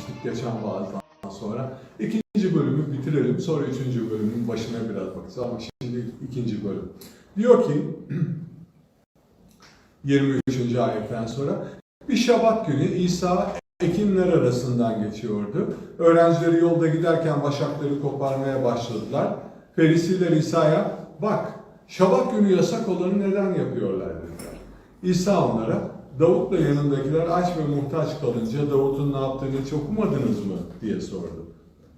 kalmıştık geçen vaazdan sonra. İkinci bölümü bitirelim. Sonra üçüncü bölümün başına biraz bakacağız ama şimdi ikinci bölüm. Diyor ki 23. ayetten sonra bir şabat günü İsa ekinler arasından geçiyordu. Öğrencileri yolda giderken başakları koparmaya başladılar. Ferisiler İsa'ya bak şabat günü yasak olanı neden yapıyorlar dediler. İsa onlara Davut'la yanındakiler aç ve muhtaç kalınca Davut'un ne yaptığını hiç okumadınız mı diye sordu.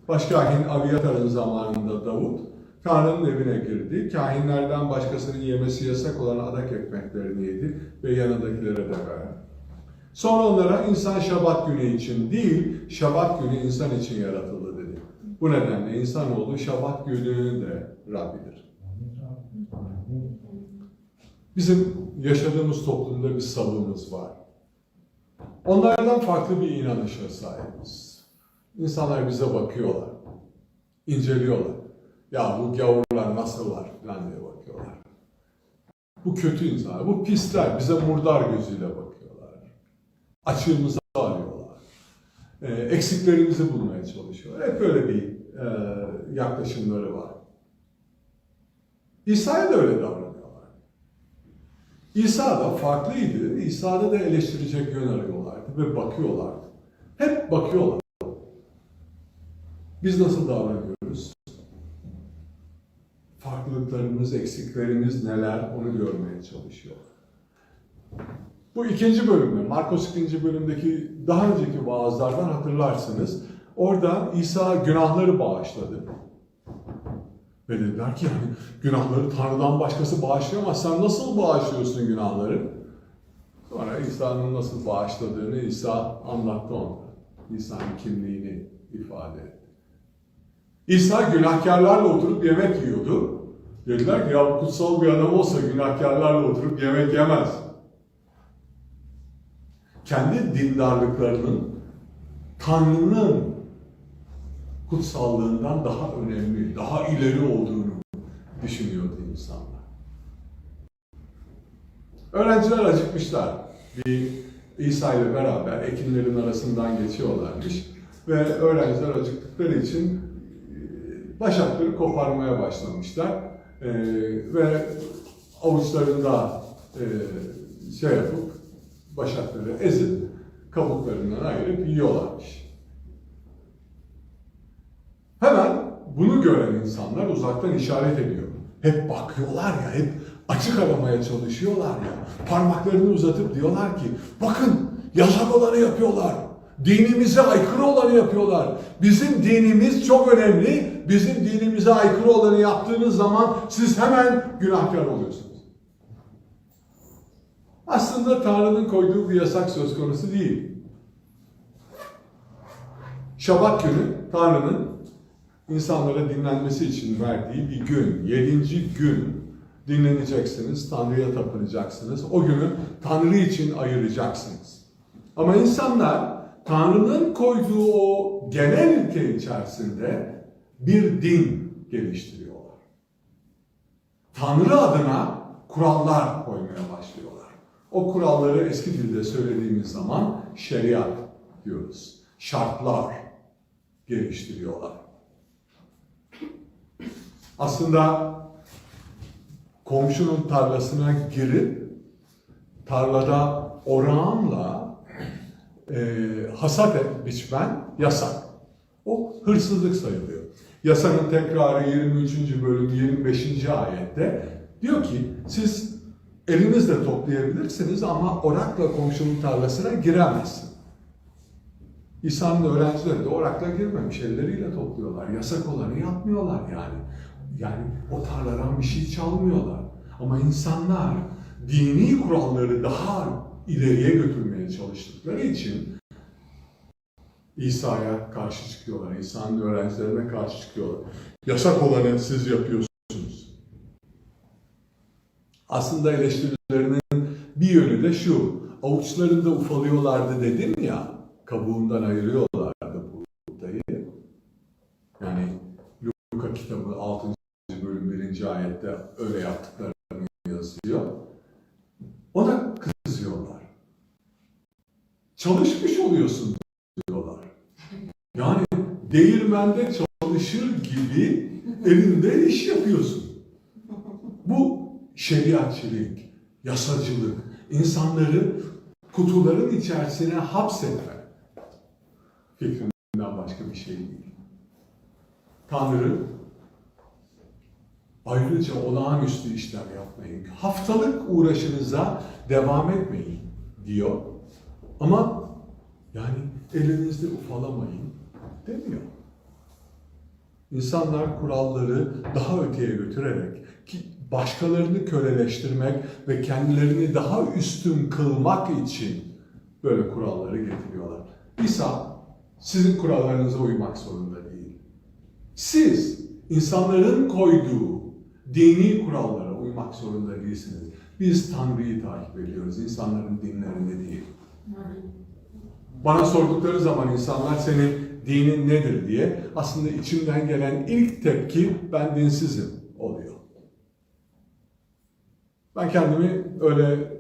Başkahin Abiyatar'ın zamanında Davut Tanrı'nın evine girdi. Kahinlerden başkasının yemesi yasak olan adak ekmeklerini yedi ve yanındakilere de verdi. Sonra onlara insan şabat günü için değil, şabat günü insan için yaratıldı dedi. Bu nedenle insanoğlu şabat gününün de Rabbidir. Bizim yaşadığımız toplumda bir savımız var. Onlardan farklı bir inanışa sahibiz. İnsanlar bize bakıyorlar, inceliyorlar. Ya bu gavurlar nasıl var falan diye bakıyorlar. Bu kötü insanlar, bu pisler bize murdar gözüyle bakıyorlar. Açığımızı arıyorlar. Ee, eksiklerimizi bulmaya çalışıyorlar. Hep böyle bir e, yaklaşımları var. İsa'ya da öyle davranıyorlar. İsa da farklıydı. İsa'da da eleştirecek yön arıyorlardı ve bakıyorlardı. Hep bakıyorlar. Biz nasıl davranıyoruz? Farklılıklarımız, eksiklerimiz neler onu görmeye çalışıyor. Bu ikinci bölümde, Markos ikinci bölümdeki daha önceki vaazlardan hatırlarsınız. Orada İsa günahları bağışladı. Ve dediler ki yani günahları Tanrı'dan başkası bağışlayamaz. Sen nasıl bağışlıyorsun günahları? Sonra İsa'nın nasıl bağışladığını İsa anlattı onlara. İsa'nın kimliğini ifade etti. İsa günahkarlarla oturup yemek yiyordu. Dediler ki ya kutsal bir adam olsa günahkarlarla oturup yemek yemez. Kendi dindarlıklarının Tanrı'nın kutsallığından daha önemli, daha ileri olduğunu düşünüyordu insanlar. Öğrenciler acıkmışlar. Bir İsa ile beraber ekinlerin arasından geçiyorlarmış ve öğrenciler acıktıkları için e, başakları koparmaya başlamışlar E, ve avuçlarında e, şey yapıp başakları ezip kabuklarından ayırıp yiyorlarmış. Hemen gören insanlar uzaktan işaret ediyor. Hep bakıyorlar ya, hep açık aramaya çalışıyorlar ya. Parmaklarını uzatıp diyorlar ki, bakın yasak olanı yapıyorlar. Dinimize aykırı olanı yapıyorlar. Bizim dinimiz çok önemli. Bizim dinimize aykırı olanı yaptığınız zaman siz hemen günahkar oluyorsunuz. Aslında Tanrı'nın koyduğu bir yasak söz konusu değil. Şabat günü Tanrı'nın insanlara dinlenmesi için verdiği bir gün, yedinci gün dinleneceksiniz, Tanrı'ya tapınacaksınız. O günü Tanrı için ayıracaksınız. Ama insanlar Tanrı'nın koyduğu o genel ülke içerisinde bir din geliştiriyorlar. Tanrı adına kurallar koymaya başlıyorlar. O kuralları eski dilde söylediğimiz zaman şeriat diyoruz. Şartlar geliştiriyorlar. Aslında komşunun tarlasına girip tarlada orağanla e, hasat et, biçmen yasak. O hırsızlık sayılıyor. Yasanın tekrarı 23. bölüm 25. ayette diyor ki siz elinizle toplayabilirsiniz ama orakla komşunun tarlasına giremezsin. İsa'nın öğrencileri de orakla girmemiş, elleriyle topluyorlar. Yasak olanı yapmıyorlar yani. Yani o tarladan bir şey çalmıyorlar. Ama insanlar dini kuralları daha ileriye götürmeye çalıştıkları için İsa'ya karşı çıkıyorlar. İsa'nın öğrencilerine karşı çıkıyorlar. Yasak olanı siz yapıyorsunuz. Aslında eleştirilerinin bir yönü de şu. Avuçlarında ufalıyorlardı dedim ya, kabuğundan ayırıyorlardı buğdayı. Yani Luka kitabı 6 ayette öyle yaptıklarını yazıyor. Ona kızıyorlar. Çalışmış oluyorsun diyorlar. Yani değirmende çalışır gibi elinde iş yapıyorsun. Bu şeriatçılık, yasacılık, insanları kutuların içerisine hapsetme fikrinden başka bir şey değil. Tanrı ayrıca olağanüstü işler yapmayın. Haftalık uğraşınıza devam etmeyin diyor. Ama yani elinizde ufalamayın demiyor. İnsanlar kuralları daha öteye götürerek ki başkalarını köleleştirmek ve kendilerini daha üstün kılmak için böyle kuralları getiriyorlar. İsa sizin kurallarınıza uymak zorunda değil. Siz insanların koyduğu dini kurallara uymak zorunda değilsiniz. Biz Tanrı'yı takip ediyoruz, insanların dinlerini değil. Bana sordukları zaman insanlar senin dinin nedir diye aslında içimden gelen ilk tepki ben dinsizim oluyor. Ben kendimi öyle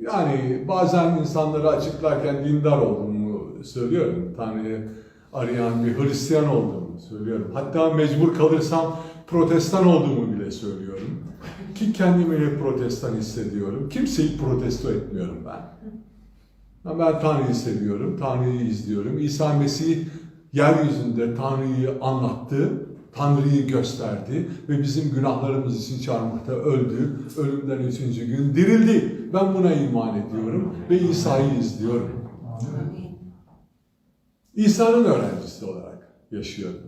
yani bazen insanlara açıklarken dindar olduğumu söylüyorum. Tanrı'yı arayan bir Hristiyan olduğumu söylüyorum. Hatta mecbur kalırsam protestan olduğumu bile söylüyorum. Ki kendimi de protestan hissediyorum. Kimseyi protesto etmiyorum ben. Ben Tanrı'yı seviyorum, Tanrı'yı izliyorum. İsa Mesih yeryüzünde Tanrı'yı anlattı, Tanrı'yı gösterdi ve bizim günahlarımız için çarmıhta öldü. Ölümden üçüncü gün dirildi. Ben buna iman ediyorum ve İsa'yı izliyorum. İsa'nın öğrencisi olarak yaşıyorum.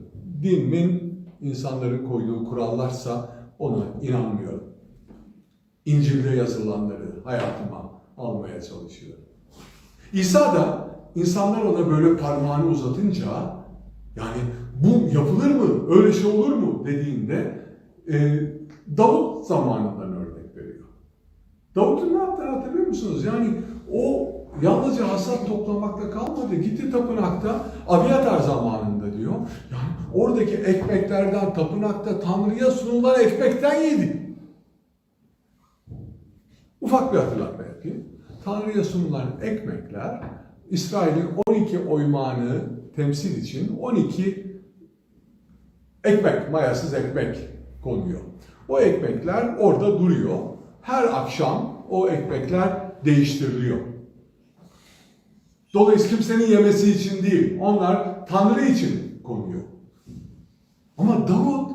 Dinimin insanların koyduğu kurallarsa ona inanmıyorum. İncil'de yazılanları hayatıma almaya çalışıyorum. İsa da insanlar ona böyle parmağını uzatınca yani bu yapılır mı, öyle şey olur mu dediğinde e, Davut zamanından örnek veriyor. Davut'un ne yaptığını hatırlıyor musunuz? Yani o yalnızca hasat toplamakla kalmadı. Gitti tapınakta Abiyatar zamanında diyor. Yani oradaki ekmeklerden tapınakta Tanrı'ya sunulan ekmekten yedi. Ufak bir hatırlatma yapayım. Tanrı'ya sunulan ekmekler İsrail'in 12 oymağını temsil için 12 ekmek, mayasız ekmek konuyor. O ekmekler orada duruyor. Her akşam o ekmekler değiştiriliyor. Dolayısıyla kimsenin yemesi için değil, onlar Tanrı için. Ama Davut,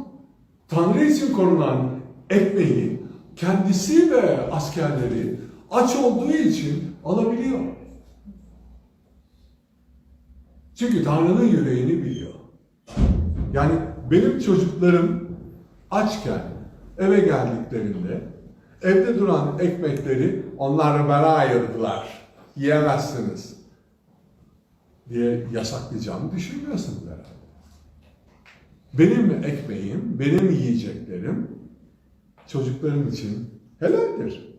Tanrı için korunan ekmeği kendisi ve askerleri aç olduğu için alabiliyor. Çünkü Tanrı'nın yüreğini biliyor. Yani benim çocuklarım açken eve geldiklerinde evde duran ekmekleri onlara bana ayırdılar. Yiyemezsiniz diye yasaklayacağımı düşünmüyorsunuz herhalde. Benim ekmeğim, benim yiyeceklerim çocuklarım için helaldir.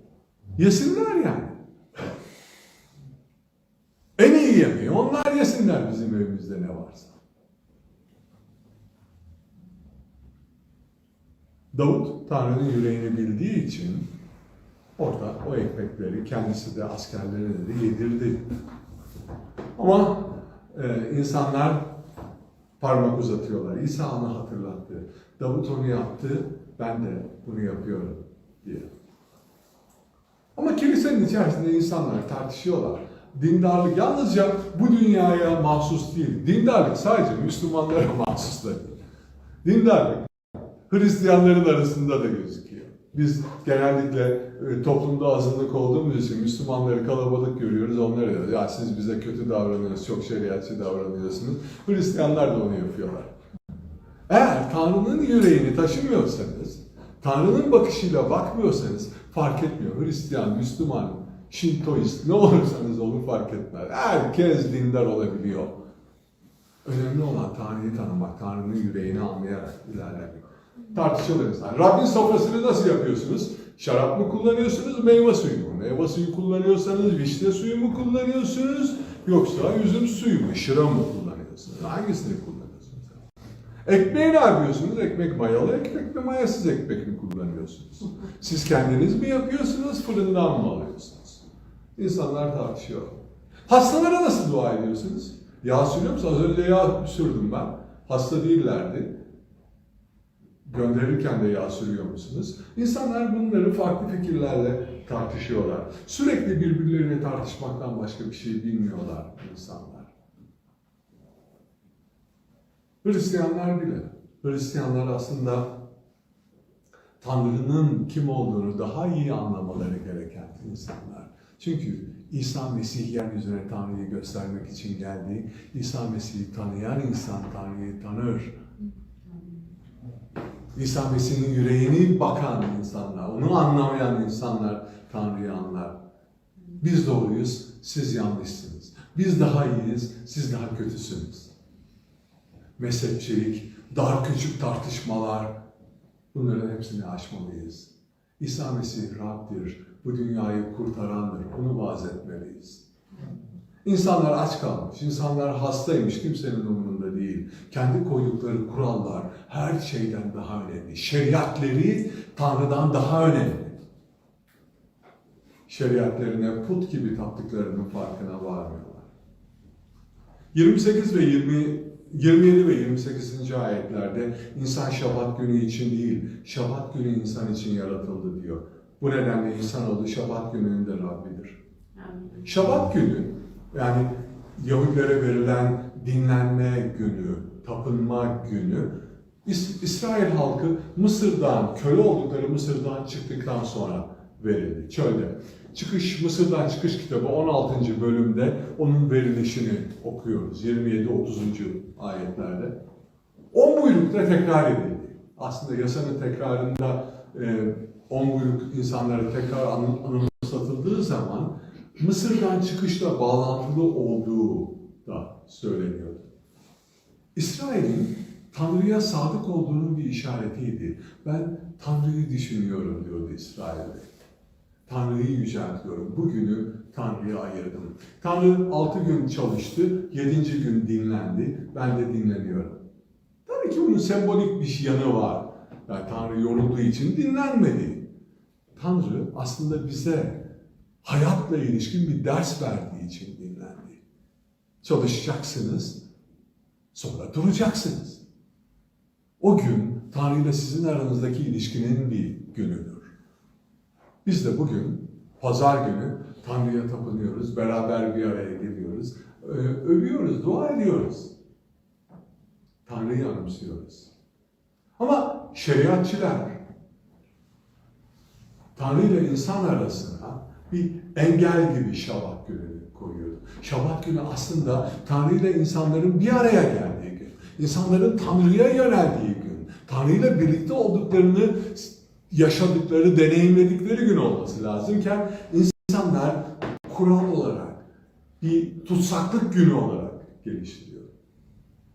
Yesinler yani. En iyi yemeği onlar yesinler bizim evimizde ne varsa. Davut Tanrı'nın yüreğini bildiği için orada o ekmekleri kendisi de askerlerine de yedirdi. Ama e, insanlar parmak uzatıyorlar. İsa onu hatırlattı. Davut onu yaptı, ben de bunu yapıyorum diye. Ama kilisenin içerisinde insanlar tartışıyorlar. Dindarlık yalnızca bu dünyaya mahsus değil. Dindarlık sadece Müslümanlara mahsus da değil. Dindarlık Hristiyanların arasında da gözüküyor. Biz genellikle e, toplumda azınlık olduğumuz için Müslümanları kalabalık görüyoruz. Onlara diyoruz ya siz bize kötü davranıyorsunuz, çok şeriatçı davranıyorsunuz. Hristiyanlar da onu yapıyorlar. Eğer Tanrı'nın yüreğini taşımıyorsanız, Tanrı'nın bakışıyla bakmıyorsanız fark etmiyor. Hristiyan, Müslüman, Şintoist ne olursanız olun fark etmez. Herkes dindar olabiliyor. Önemli olan Tanrı'yı tanımak, Tanrı'nın yüreğini anlayarak ilerlemek. Tartışılır insan. Rabbin sofrasını nasıl yapıyorsunuz? Şarap mı kullanıyorsunuz, meyve suyu mu? Meyve suyu kullanıyorsanız vişne suyu mu kullanıyorsunuz? Yoksa üzüm suyu mu, şıra mı kullanıyorsunuz? Hangisini kullanıyorsunuz? Ekmeği ne yapıyorsunuz? Ekmek mayalı ekmek mi, mayasız ekmek mi kullanıyorsunuz? Siz kendiniz mi yapıyorsunuz, fırından mı alıyorsunuz? İnsanlar tartışıyor. Hastalara nasıl dua ediyorsunuz? Yağ sürüyor musunuz? Az önce yağ sürdüm ben. Hasta değillerdi. Gönderirken de yağ sürüyor musunuz? İnsanlar bunları farklı fikirlerle tartışıyorlar. Sürekli birbirleriyle tartışmaktan başka bir şey bilmiyorlar insanlar. Hristiyanlar bile. Hristiyanlar aslında Tanrı'nın kim olduğunu daha iyi anlamaları gereken insanlar. Çünkü İsa Mesih yeryüzüne Tanrı'yı göstermek için geldi. İsa Mesih'i tanıyan insan Tanrı'yı tanır. İsa Mesih'in yüreğini bakan insanlar, onu anlamayan insanlar Tanrı'yı anlar. Biz doğruyuz, siz yanlışsınız. Biz daha iyiyiz, siz daha kötüsünüz. Mezhepçilik, dar küçük tartışmalar, bunların hepsini aşmalıyız. İsa Mesih Rab'dir, bu dünyayı kurtarandır, onu vaaz etmeliyiz. İnsanlar aç kalmış, insanlar hastaymış, kimsenin umurunda değil. Kendi koydukları kurallar her şeyden daha önemli. Şeriatleri Tanrı'dan daha önemli. Şeriatlerine put gibi taptıklarının farkına varmıyorlar. 28 ve 20 27 ve 28. ayetlerde insan şabat günü için değil, şabat günü insan için yaratıldı diyor. Bu nedenle insanoğlu şabat gününün de Rabbidir. Amin. Şabat günü yani Yahudilere verilen dinlenme günü, tapınma günü İs- İsrail halkı Mısır'dan, köle oldukları Mısır'dan çıktıktan sonra verildi çölde. Çıkış, Mısır'dan çıkış kitabı 16. bölümde onun verilişini okuyoruz. 27-30. ayetlerde. 10 buyrukta tekrar edildi. Aslında yasanın tekrarında 10 buyruk insanlara tekrar anı- anımsatıldığı zaman Mısır'dan çıkışla bağlantılı olduğu da söyleniyor. İsrail'in Tanrı'ya sadık olduğunun bir işaretiydi. Ben Tanrı'yı düşünüyorum diyordu İsrail'de. Tanrı'yı yüceltiyorum. Bugünü Tanrı'ya ayırdım. Tanrı altı gün çalıştı, yedinci gün dinlendi. Ben de dinleniyorum. Tabii ki bunun sembolik bir yanı var. Yani Tanrı yorulduğu için dinlenmedi. Tanrı aslında bize hayatla ilişkin bir ders verdiği için dinlendi. Çalışacaksınız, sonra duracaksınız. O gün Tanrı ile sizin aranızdaki ilişkinin bir günüdür. Biz de bugün pazar günü Tanrı'ya tapınıyoruz, beraber bir araya geliyoruz, ö- övüyoruz, dua ediyoruz. Tanrı'yı anımsıyoruz. Ama şeriatçılar Tanrı ile insan arasına bir engel gibi Şabat gününü koyuyordu. Şabat günü aslında Tanrı ile insanların bir araya geldiği gün. İnsanların Tanrı'ya yöneldiği gün. Tanrı ile birlikte olduklarını yaşadıkları, deneyimledikleri gün olması lazımken insanlar kural olarak bir tutsaklık günü olarak geliştiriyor.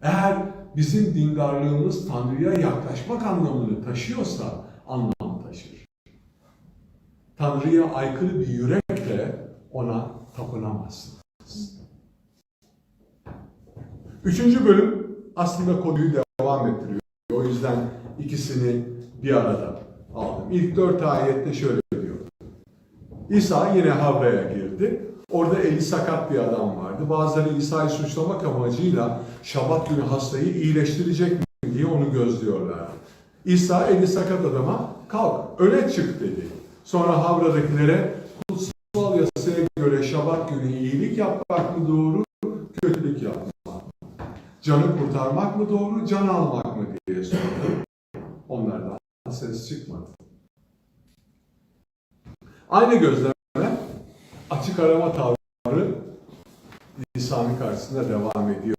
Eğer bizim dindarlığımız Tanrı'ya yaklaşmak anlamını taşıyorsa anlam taşır. Tanrı'ya aykırı bir yürekle ona tapınamazsınız. Üçüncü bölüm aslında konuyu devam ettiriyor. O yüzden ikisini bir arada aldım. İlk dört ayette şöyle diyor. İsa yine Havra'ya girdi. Orada eli sakat bir adam vardı. Bazıları İsa'yı suçlamak amacıyla Şabat günü hastayı iyileştirecek mi diye onu gözlüyorlardı. İsa eli sakat adama kalk öne çık dedi. Sonra Havra'dakilere kutsal yasaya göre Şabat günü iyilik yapmak mı doğru, kötülük yapmak mı? Canı kurtarmak mı doğru, can almak mı diye sordu. Onlardan ses çıkmadı. Aynı gözleme açık arama tavrı İsa'nın karşısında devam ediyor.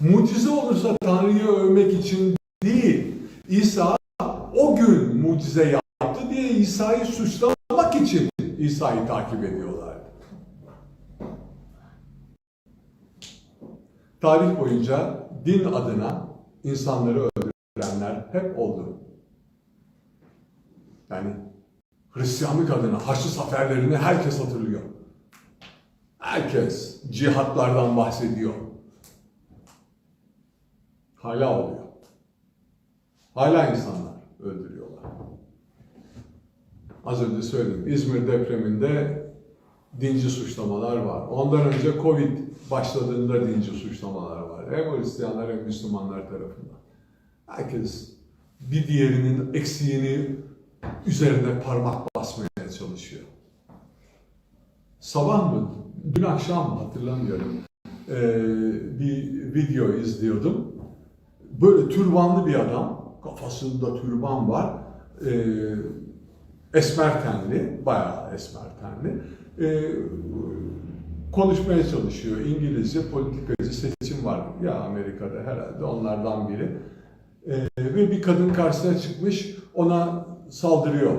Mucize olursa Tanrı'yı övmek için değil, İsa o gün mucize yaptı İsa'yı suçlamak için İsa'yı takip ediyorlardı. Tarih boyunca din adına insanları öldürenler hep oldu. Yani Hristiyanlık adına Haçlı zaferlerini herkes hatırlıyor. Herkes cihatlardan bahsediyor. Hala oluyor. Hala insanlar öldürüyorlar. Az önce söyledim. İzmir depreminde dinci suçlamalar var. Ondan önce Covid başladığında dinci suçlamalar var. Hem Hristiyanlar hem Müslümanlar tarafından. Herkes bir diğerinin eksiğini üzerine parmak basmaya çalışıyor. Sabah mı, dün akşam mı hatırlamıyorum. Ee, bir video izliyordum. Böyle türbanlı bir adam, kafasında türban var. Ee, esmer tenli, bayağı esmer tenli. Ee, konuşmaya çalışıyor. İngilizce politikacı seçim var ya Amerika'da herhalde onlardan biri. Ee, ve bir kadın karşısına çıkmış ona saldırıyor.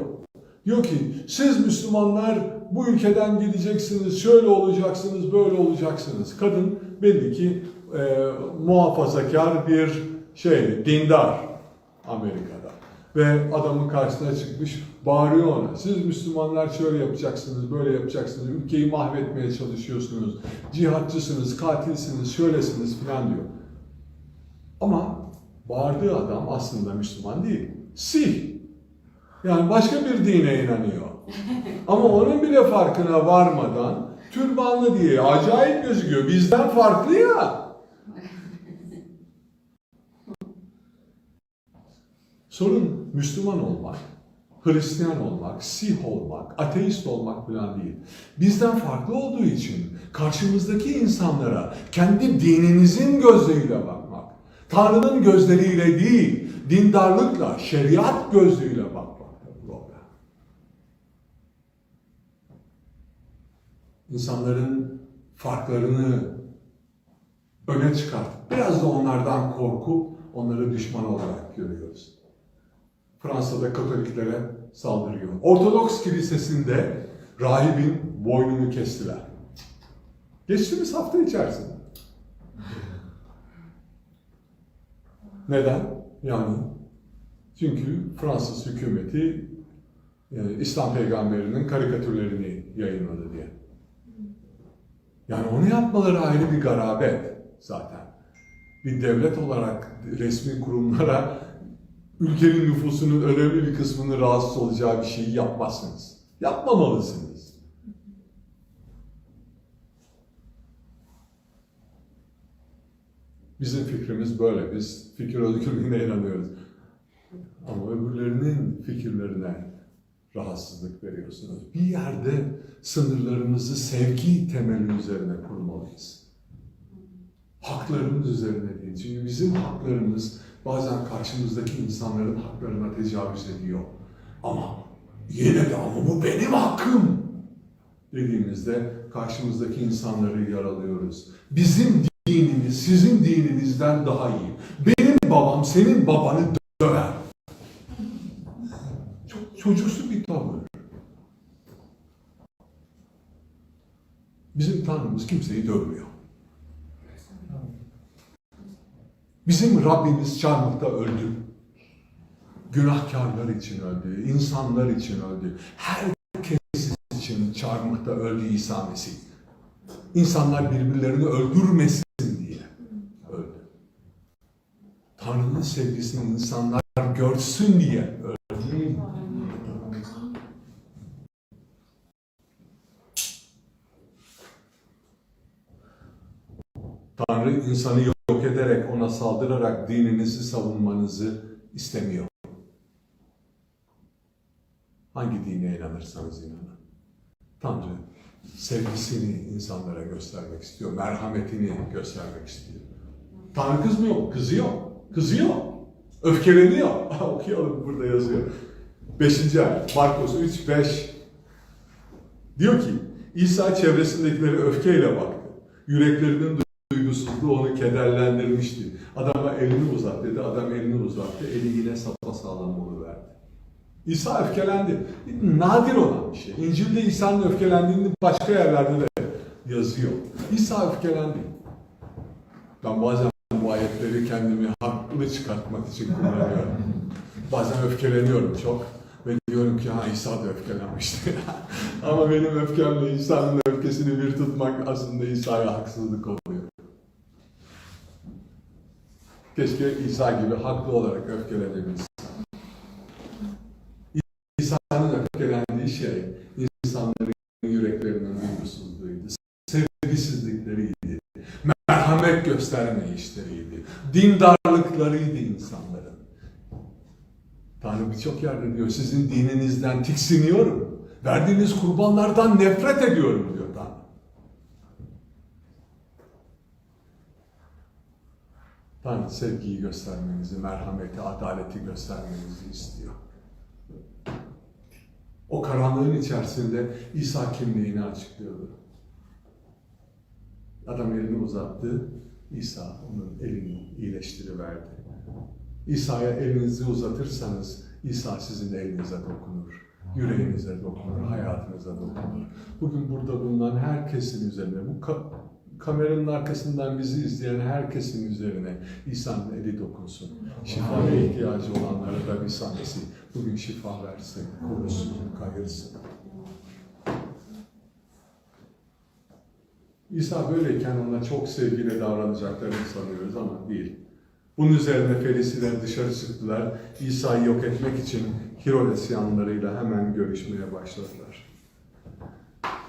Diyor ki siz Müslümanlar bu ülkeden gideceksiniz, şöyle olacaksınız, böyle olacaksınız. Kadın belli ki e, muhafazakar bir şey, dindar Amerika'da. Ve adamın karşısına çıkmış, bağırıyor ona. Siz Müslümanlar şöyle yapacaksınız, böyle yapacaksınız, ülkeyi mahvetmeye çalışıyorsunuz, cihatçısınız, katilsiniz, şöylesiniz filan diyor. Ama bağırdığı adam aslında Müslüman değil. Sih. Yani başka bir dine inanıyor. Ama onun bile farkına varmadan türbanlı diye acayip gözüküyor. Bizden farklı ya. Sorun Müslüman olmak, Hristiyan olmak, Sih olmak, ateist olmak falan değil. Bizden farklı olduğu için karşımızdaki insanlara kendi dininizin gözleriyle bakmak, Tanrı'nın gözleriyle değil, dindarlıkla, şeriat gözlüğüyle bakmakta problem. İnsanların farklarını öne çıkartıp biraz da onlardan korkup onları düşman olarak görüyoruz. Fransa'da Katoliklere saldırıyor. Ortodoks kilisesinde rahibin boynunu kestiler. Geçtiğimiz hafta içerisinde. Neden? Yani çünkü Fransız hükümeti yani İslam peygamberinin karikatürlerini yayınladı diye. Yani onu yapmaları ayrı bir garabet zaten. Bir devlet olarak resmi kurumlara ülkenin nüfusunun önemli bir kısmının rahatsız olacağı bir şeyi yapmazsınız. Yapmamalısınız. Bizim fikrimiz böyle. Biz fikir özgürlüğüne inanıyoruz. Ama öbürlerinin fikirlerine rahatsızlık veriyorsunuz. Bir yerde sınırlarımızı sevgi temeli üzerine kurmalıyız. Haklarımız üzerine değil. Çünkü bizim haklarımız bazen karşımızdaki insanların haklarına tecavüz ediyor. Ama yine de ama bu benim hakkım dediğimizde karşımızdaki insanları yaralıyoruz. Bizim dininiz sizin dininizden daha iyi. Benim babam senin babanı döver. Çok çocuksu bir tavır. Bizim Tanrımız kimseyi dövmüyor. Bizim Rabbimiz çarmıhta öldü. Günahkarlar için öldü, insanlar için öldü. Herkes için çarmıhta öldü İsa Mesih. İnsanlar birbirlerini öldürmesin diye öldü. Tanrı'nın sevgisini insanlar görsün diye öldü. Tanrı insanı yok ederek, ona saldırarak dininizi savunmanızı istemiyor. Hangi dine inanırsanız inanın. Tanrı sevgisini insanlara göstermek istiyor, merhametini göstermek istiyor. Tanrı kızmıyor? Kızıyor. Kızıyor. Öfkeleniyor. Okuyalım burada yazıyor. Beşinci ayet. Markos 3, 5. Diyor ki, İsa çevresindekileri öfkeyle baktı. Yüreklerinin duygusuzluğu onu kederlendirmişti. Adama elini uzat dedi. Adam elini uzattı. Eli yine sapasağlam oluverdi. İsa öfkelendi. Nadir olan bir şey. İncil'de İsa'nın öfkelendiğini başka yerlerde de yazıyor. İsa öfkelendi. Ben bazen bu ayetleri kendimi haklı çıkartmak için kullanıyorum. Bazen öfkeleniyorum çok. Ve diyorum ki ha İsa da öfkelenmişti. Ama benim öfkemle İsa'nın öfkesini bir tutmak aslında İsa'ya haksızlık oluyor. Keşke İsa gibi haklı olarak öfkelenirmiş. İsa'nın öfkelendiği şey insanların yüreklerinin duygusuzluğuydu. Sevgisizlikleriydi. Merhamet göstermeyişleriydi. Dindarlıklarıydı insanların. Tanrı birçok yerde diyor sizin dininizden tiksiniyorum. Verdiğiniz kurbanlardan nefret ediyorum diyor. Tanrı. Sevgiyi göstermenizi, merhameti, adaleti göstermenizi istiyor. O karanlığın içerisinde İsa kimliğini açıklıyordu. Adam elini uzattı, İsa onun elini iyileştiriverdi. İsa'ya elinizi uzatırsanız İsa sizin elinize dokunur, yüreğinize dokunur, hayatınıza dokunur. Bugün burada bulunan herkesin üzerine, bu kameranın arkasından bizi izleyen herkesin üzerine İsa'nın eli dokunsun. Şifaya ihtiyacı olanlara da bir sahnesi bugün şifa versin, korusun, kayırsın. İsa böyleyken ona çok sevgiyle davranacaklarını sanıyoruz ama değil. Bunun üzerine Ferisiler dışarı çıktılar. İsa'yı yok etmek için Hirodesyanlarıyla hemen görüşmeye başladılar.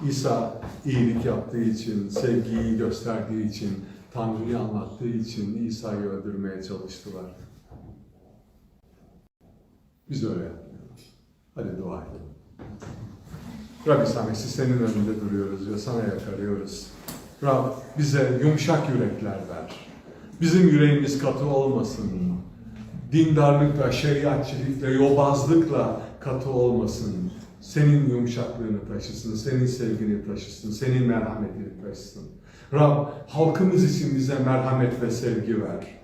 İsa iyilik yaptığı için, sevgiyi gösterdiği için, Tanrı'yı anlattığı için İsa'yı öldürmeye çalıştılar. Biz öyle yapmıyoruz. Hadi dua edelim. Rabbi Samet'i senin önünde duruyoruz ve sana yakarıyoruz. Rab bize yumuşak yürekler ver. Bizim yüreğimiz katı olmasın. Dindarlıkla, şeriatçılıkla, yobazlıkla katı olmasın. Senin yumuşaklığını taşısın, senin sevgini taşısın, senin merhametini taşısın. Rab halkımız için bize merhamet ve sevgi ver.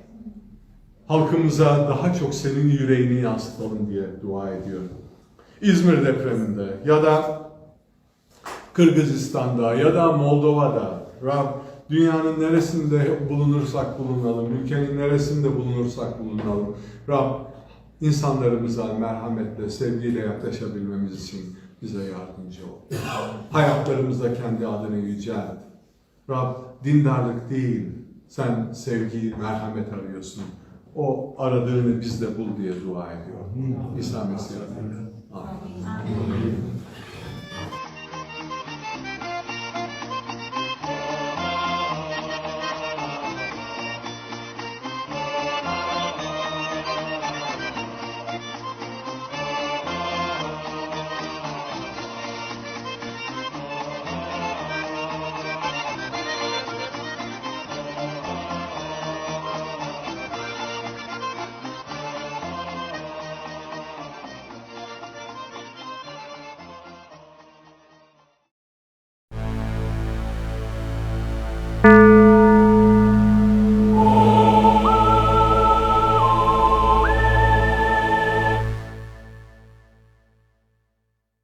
Halkımıza daha çok senin yüreğini yansıtalım diye dua ediyorum. İzmir depreminde ya da Kırgızistan'da ya da Moldova'da Rab dünyanın neresinde bulunursak bulunalım, ülkenin neresinde bulunursak bulunalım. Rab insanlarımıza merhametle, sevgiyle yaklaşabilmemiz için bize yardımcı ol. Hayatlarımızda kendi adını yücelt. Rab dindarlık değil, sen sevgi, merhamet arıyorsun. O aradığını bizde bul diye dua ediyorum. İsa Mesih adıyla. Amin.